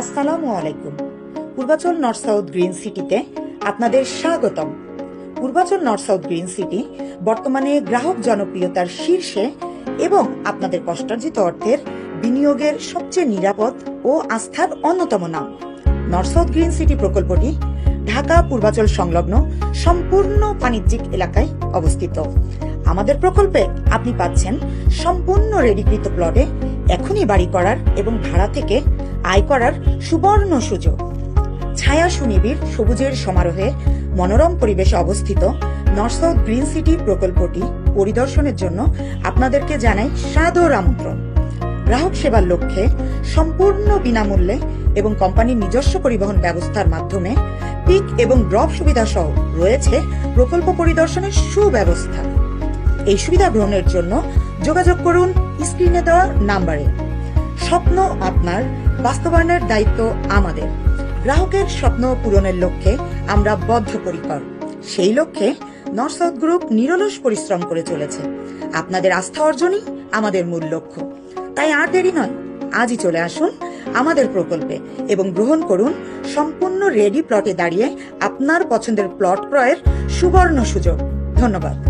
আসসালামু আলাইকুম। Purbachal north south green সিটিতে আপনাদের স্বাগতম। Purbachal north south green city বর্তমানে গ্রাহক জনপ্রিয়তার শীর্ষে এবং আপনাদের কষ্টার্জিত অর্থের বিনিয়োগের সবচেয়ে নিরাপদ ও আস্থার অন্যতম নাম। নর্থ সাউথ গ্রিন সিটি প্রকল্পটি ঢাকা পূর্বাচল সংলগ্ন সম্পূর্ণ বাণিজ্যিক এলাকায় অবস্থিত। আমাদের প্রকল্পে আপনি পাচ্ছেন সম্পূর্ণ রেডিকৃত প্লটে এখনই বাড়ি করার এবং ভাড়া থেকে আয় করার সুবর্ণ সুযোগ। ছায়া সুনিবিড় সবুজের সমারোহে মনোরম পরিবেশে অবস্থিত নর্থ গ্রিন সিটি প্রকল্পটি পরিদর্শনের জন্য আপনাদেরকে জানাই সাদর আমন্ত্রণ। গ্রাহক সেবার লক্ষ্যে সম্পূর্ণ বিনামূল্যে এবং কোম্পানির নিজস্ব পরিবহন ব্যবস্থার মাধ্যমে পিক এবং ড্রপ সুবিধা সহ রয়েছে প্রকল্প পরিদর্শনের সুব্যবস্থা। এই সুবিধা গ্রহণের জন্য যোগাযোগ করুন স্ক্রিনে দেওয়া নাম্বারে। স্বপ্ন আপনার বাস্তবায়নের দায়িত্ব আমাদের। গ্রাহকের স্বপ্ন পূরণের লক্ষ্যে আমরা বদ্ধপরিকর। সেই লক্ষ্যে নর্থ সাউথ গ্রুপ নিরলস পরিশ্রম করে চলেছে। আপনাদের আস্থা অর্জনই আমাদের মূল লক্ষ্য। তাই আর দেরি নয়, আজই চলে আসুন আমাদের প্রকল্পে এবং গ্রহণ করুন সম্পূর্ণ রেডি প্লটে দাঁড়িয়ে আপনার পছন্দের প্লট ক্রয়ের সুবর্ণ সুযোগ। ধন্যবাদ।